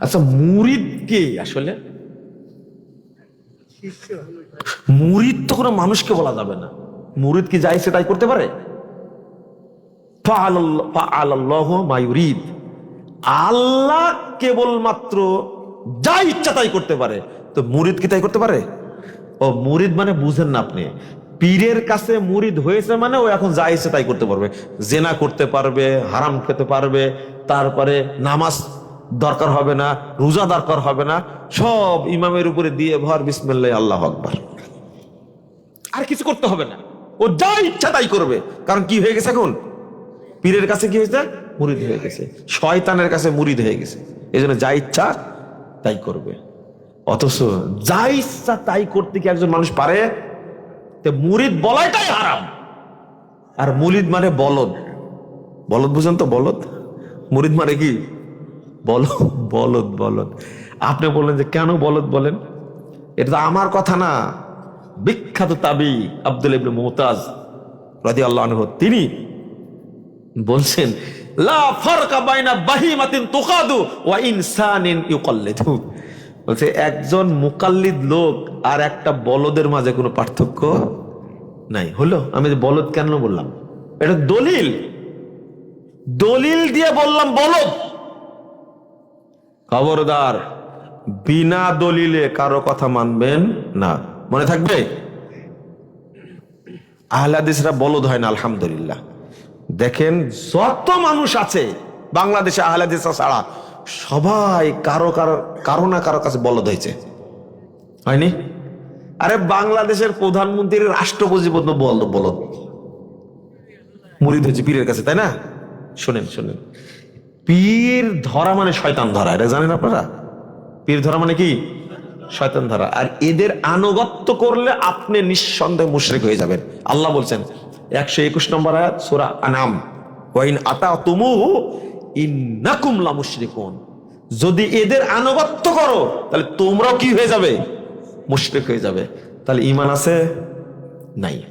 আচ্ছা মুরিদ কে আসলে? মুরিদ তো কোনো মানুষকে বলা যাবে না। মুরিদ কি যাই সেটাই করতে পারে? আল্লাহ কেবলমাত্র যা ইচ্ছা তাই করতে পারে। তো মুরিদ কি তাই করতে পারে? ও, মুরিদ মানে বুঝেন না আপনি। পীরের কাছে মুরিদ হয়েছে মানে ও এখন যা ইচ্ছে তাই করতে পারবে। জেনা করতে পারবে, হারাম খেতে পারবে, তারপরে নামাজ দরকার হবে না, রোজা দরকার হবে না, সব ইমামের উপরে দিয়ে ভর, বিসমিল্লাহ, আল্লাহ আকবার। আর কিছু করতে হবে না। ও যা ইচ্ছা তাই করবে। কারণ কি হয়ে গেছে এখন? পীরের কাছে কি হয়েছে? মুরিদ হয়ে গেছে। শয়তানের কাছে মুরিদ হয়ে গেছে। এই জন্য যা ইচ্ছা তাই করবে। অথচ যা ইচ্ছা তাই করতে কি একজন মানুষ পারে? মুরিদ বলাইটাই হারাম। আর মুরিদ মানে বলদ। বলদ বুঝেন তো, বলদ? মুরিদ মানে কি? বল বলদ বলদ। আপনি বললেন যে, কেন বলদ বলেন? এটা তো আমার কথা না। বিখ্যাত তাবি আব্দুল ইবনে মুতাজ রাজি আল্লাহ তিনি বলছেন বলছে, একজন মুকাল্লিদ লোক আর একটা বলদের মাঝে কোনো পার্থক্য নাই। হলো, আমি যে বলদ কেন বললাম? এটা দলিল। দলিল দিয়ে বললাম বলদ। খবরদার, বিনা দলিলে কারও কথা মানবেন না। মনে থাকবে? আহলাদিসরা বলদ হয় না, আলহামদুলিল্লাহ। দেখেন, যত মানুষ আছে বাংলাদেশে আহলাদিস ছাড়া, সবাই কারও কারও কারও না কারও কাছে বলদ হয়েছে। হয়নি? আরে বাংলাদেশের প্রধানমন্ত্রীর রাষ্ট্রপতি বলদ। মুরিদ হয়েছে পীরের কাছে, তাই না? শোনেন শোনেন। পীর ধরা মানে শয়তান ধরা, এটা জানেন আপনারা? পীর ধরা মানে কি? শয়তান ধরা। আর এদের আনুগত্য করলে আপনি নিঃসন্দেহে মুশরিক হয়ে যাবেন। আল্লাহ বলছেন, একশো একুশ নম্বর আয়াত, সূরা আনাম ওয়াইন আতা তুমু ইন্নাকুম লা মুশরিকুন যদি এদের আনুগত্য করো, তাহলে তোমরাও কি হয়ে যাবে? মুশরিক হয়ে যাবে। তাহলে ঈমান আছে? নাই।